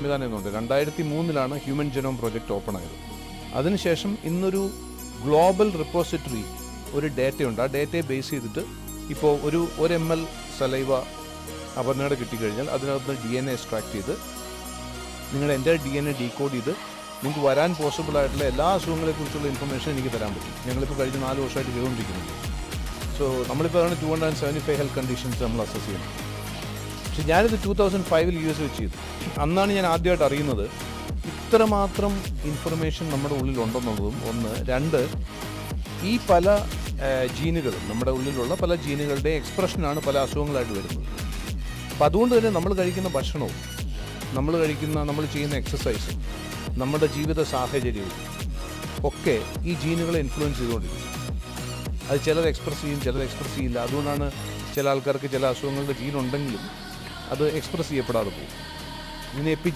സംവിധാനം എന്നുണ്ട് രണ്ടായിരത്തി മൂന്നിലാണ് ഹ്യൂമൻ ജനോം പ്രോജക്റ്റ് ഓപ്പൺ ആയത്. അതിനുശേഷം ഇന്നൊരു ഗ്ലോബൽ റിപ്പോസിറ്ററി ഒരു ഡേറ്റയുണ്ട്. ആ ഡേറ്റയെ ബേസ് ചെയ്തിട്ട് ഇപ്പോൾ ഒരു ഒരു എം എൽ സലൈവ അപർണയുടെ കിട്ടിക്കഴിഞ്ഞാൽ അതിനകത്ത് ഡി എൻ എ എക്സ്ട്രാക്ട് ചെയ്ത് നിങ്ങൾ എന്റെ ഡി എൻ എ ഡീകോഡ് ചെയ്ത് നിങ്ങൾക്ക് വരാൻ പോസിബിൾ ആയിട്ടുള്ള എല്ലാ അസുഖങ്ങളെക്കുറിച്ചുള്ള ഇൻഫർമേഷൻ എനിക്ക് തരാൻ പറ്റും. ഞങ്ങളിപ്പോൾ കഴിഞ്ഞ നാല് വർഷമായിട്ട് ചെയ്തുകൊണ്ടിരിക്കുന്നുണ്ട്. സോ നമ്മളിപ്പോൾ അതാണ് two hundred and seventy five health conditions നമ്മൾ അസസ് ചെയ്യുന്നത്. പക്ഷെ ഞാനിത് ടൂ തൗസൻഡ് ഫൈവിൽ യു എസ് വെച്ച് ചെയ്തു. അന്നാണ് ഞാൻ ആദ്യമായിട്ട് അറിയുന്നത് ഇത്രമാത്രം ഇൻഫർമേഷൻ നമ്മുടെ ഉള്ളിലുണ്ടെന്നുള്ളതും ഒന്ന്. രണ്ട് ഈ പല ജീനുകളും നമ്മുടെ ഉള്ളിലുള്ള പല ജീനുകളുടെ എക്സ്പ്രഷനാണ് പല അസുഖങ്ങളായിട്ട് വരുന്നത്. അപ്പം അതുകൊണ്ട് തന്നെ നമ്മൾ കഴിക്കുന്ന ഭക്ഷണവും നമ്മൾ കഴിക്കുന്ന നമ്മൾ ചെയ്യുന്ന എക്സസൈസും നമ്മുടെ ജീവിത സാഹചര്യവും ഒക്കെ ഈ ജീനുകളെ ഇൻഫ്ലുവൻസ് ചെയ്തുകൊണ്ടിരിക്കും അത് ചിലർ എക്സ്പ്രസ് ചെയ്യും ചിലർ എക്സ്പ്രസ് ചെയ്യില്ല. അതുകൊണ്ടാണ് ചില ആൾക്കാർക്ക് ചില അസുഖങ്ങളുടെ ജീൻ ഉണ്ടെങ്കിലും അത് എക്സ്പ്രസ് ചെയ്യപ്പെടാതെ പോകും. ഇതിന് എപ്പി